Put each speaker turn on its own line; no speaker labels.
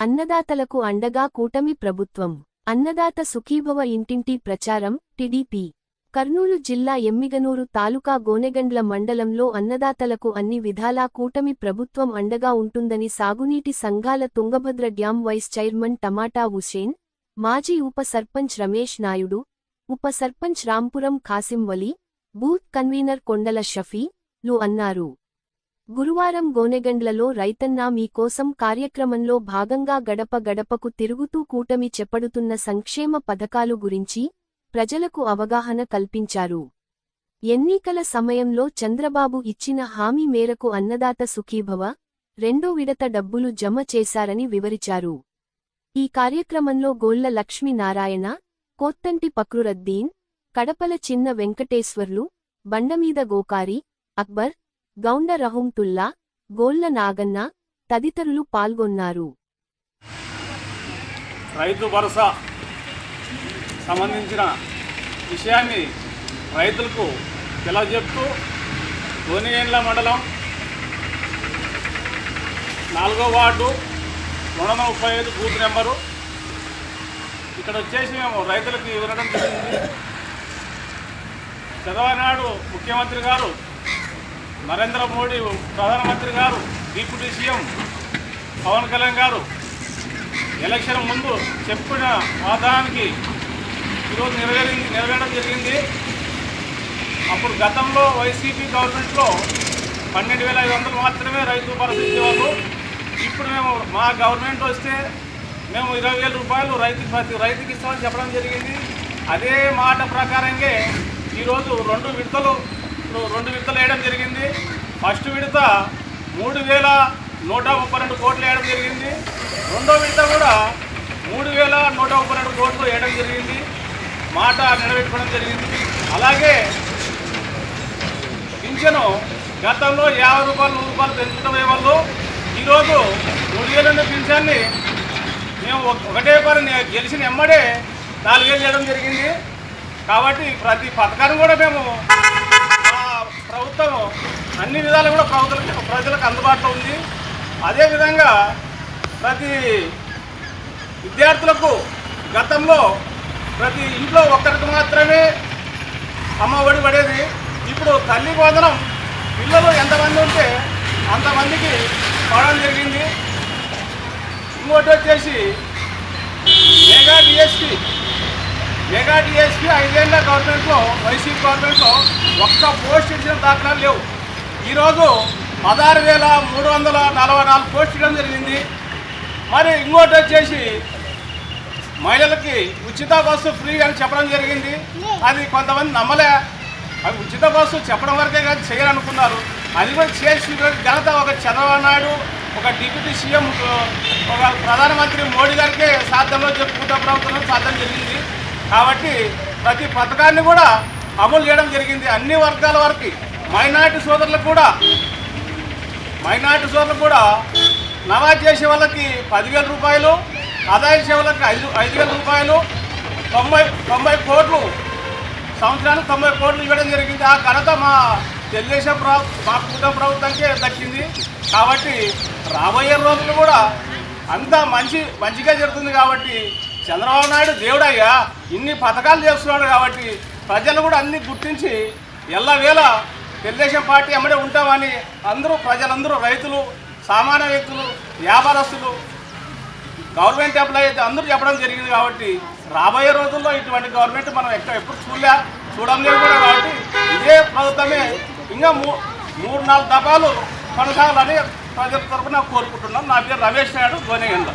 అన్నదాతలకు అండగా కూటమి ప్రభుత్వం. అన్నదాత సుఖీభవ ఇంటింటి ప్రచారం టిడిపి. కర్నూలు జిల్లా ఎమ్మిగనూరు తాలూకా గోనెగండ్ల మండలంలో అన్నదాతలకు అన్ని విధాలా కూటమి ప్రభుత్వం అండగా ఉంటుందని సాగునీటి సంఘాల Tungabhadra dam vice chairman Tomato Hussain మాజీ ఉప సర్పంచ్ రమేష్ నాయుడు ఉప సర్పంచ్ రాంపురం ఖాసింవలి బూత్ కన్వీనర్ కొండల షఫీ లు అన్నారు. గురువారం గోనెగండ్లలో రైతన్నా మీకోసం కార్యక్రమంలో భాగంగా గడప గడపకు తిరుగుతూ కూటమి చెప్పడుతున్న సంక్షేమ పథకాలు గురించి ప్రజలకు అవగాహన కల్పించారు. ఎన్నికల సమయంలో చంద్రబాబు ఇచ్చిన హామీ మేరకు అన్నదాత సుఖీభవ రెండో విడత డబ్బులు జమ చేశారని వివరిచారు. ఈ కార్యక్రమంలో గోళ్ళ లక్ష్మీనారాయణ కోత్తంటి పక్రురద్దీన్ కడపల చిన్న వెంకటేశ్వర్లు బండమీద గోకారి అక్బర్ గౌండ రహుంతుల్లా గోళ్ళ నాగన్న తదితరులు పాల్గొన్నారు.
రైతు భరోసా సంబంధించిన విషయాన్ని రైతులకు తెలియజెప్తూ గోనిగేండ్ల మండలం నాలుగో వార్డు రెండు వందల ముప్పై ఐదు బూత్ నెంబరు. ఇక్కడ వచ్చేసి మేము రైతులకు వినడం జరిగింది చదవనాడు ముఖ్యమంత్రి గారు నరేంద్ర మోడీ ప్రధానమంత్రి గారు డిప్యూటీ సీఎం పవన్ కళ్యాణ్ గారు ఎలక్షన్ ముందు చెప్పిన వాదానికి ఈరోజు నెరవేరింది నెరవేరడం జరిగింది. అప్పుడు గతంలో వైసీపీ గవర్నమెంట్లో పన్నెండు వేల ఐదు వందలు మాత్రమే రైతు భరోసా ఇచ్చేవాళ్ళు. ఇప్పుడు మేము మా గవర్నమెంట్ వస్తే మేము ఇరవై వేల రూపాయలు రైతు ప్రతి రైతుకి ఇస్తామని చెప్పడం జరిగింది. అదే మాట ప్రకారంగా ఈరోజు రెండు విడతలు రెండు విడతలు వేయడం జరిగింది. ఫస్ట్ విడత మూడు వేల నూట ముప్పై రెండు కోట్లు వేయడం జరిగింది. రెండో విడత కూడా మూడు వేల నూట ముప్పై రెండు కోట్లు వేయడం జరిగింది. మాట నిలబెట్టుకోవడం జరిగింది. అలాగే పింఛను గతంలో యాభై రూపాయలు నూరు రూపాయలు పెంచడమే వాళ్ళు ఈరోజు మూడు వేలు ఉన్న పింఛాన్ని మేము ఒక- ఒకటే పని గెలిచిన ఎమ్మడే నాలుగేళ్ళు చేయడం జరిగింది. కాబట్టి ప్రతి పథకాన్ని కూడా మేము ప్రభుత్వం అన్ని విధాలు కూడా ప్రభుత్వం ప్రజలకు అందుబాటులో ఉంది. అదేవిధంగా ప్రతి విద్యార్థులకు గతంలో ప్రతి ఇంట్లో ఒక్కరికి మాత్రమే అమ్మ ఒడి పడేది. ఇప్పుడు తల్లి వందనం పిల్లలు ఎంతమంది ఉంటే అంతమందికి పడడం జరిగింది. ఇంకోటి వచ్చేసి మెగా డిఎస్పీ మెగా డిఎస్పి ఐదేళ్ళ గవర్నమెంట్లో వైసీపీ గవర్నమెంట్లో ఒక్క పోస్ట్ ఇచ్చిన దాఖలాలు లేవు. ఈరోజు పదహారు వేల మూడు వందల నలభై నాలుగు పోస్ట్ ఇవ్వడం జరిగింది. మరి ఇంకోటి వచ్చేసి మహిళలకి ఉచిత బస్సు ఫ్రీ అని చెప్పడం జరిగింది. అది కొంతమంది నమ్మలే. అది ఉచిత బస్సు చెప్పడం వరకే కాదు చేయాలనుకున్నారు. అది కూడా చేసి ఘనత ఒక చంద్రబాబు నాయుడు ఒక డిప్యూటీ సీఎం ఒక ప్రధానమంత్రి మోడీ గారికే సాధ్యంలో చెప్పుకుంటా ప్రభుత్వం సాధ్యం జరిగింది. కాబట్టి ప్రతి పథకాన్ని కూడా అమలు చేయడం జరిగింది. అన్ని వర్గాల వరకు మైనార్టీ సోదరులకు కూడా మైనార్టీ సోదరులు కూడా నవాజ్ చేసే వాళ్ళకి పదివేల రూపాయలు ఆదాయ చేసే వాళ్ళకి ఐదు ఐదు వేల రూపాయలు తొంభై తొంభై కోట్లు సంవత్సరానికి తొంభై కోట్లు ఇవ్వడం జరిగింది. ఆ ఘనత మా తెలుగుదేశం ప్రభుత్వం మా కుటుంబ ప్రభుత్వానికే దక్కింది. కాబట్టి రాబోయే రోజులు కూడా అంతా మంచి మంచిగా జరుగుతుంది కాబట్టి చంద్రబాబు నాయుడు దేవుడయ్యా. ఇన్ని పథకాలు చేస్తున్నాడు కాబట్టి ప్రజలు కూడా అన్ని గుర్తించి ఎల్లవేళ తెలుగుదేశం పార్టీ అమ్మడే ఉంటామని అందరూ ప్రజలందరూ రైతులు సామాన్య వ్యక్తులు వ్యాపారస్తులు గవర్నమెంట్ ఎంప్లాయీ అయితే అందరూ చెప్పడం జరిగింది కాబట్టి రాబోయే రోజుల్లో ఇటువంటి గవర్నమెంట్ మనం ఎక్కడ ఎప్పుడు చూడలే చూడడం లేదు కూడా కాబట్టి ఇదే ప్రభుత్వమే ఇంకా మూ మూడు నాలుగు దఫాలు కొనసాగాలని ప్రజల తరఫున కోరుకుంటున్నాం. నా పేరు రమేష్ నాయుడు గోనెగండ్ల.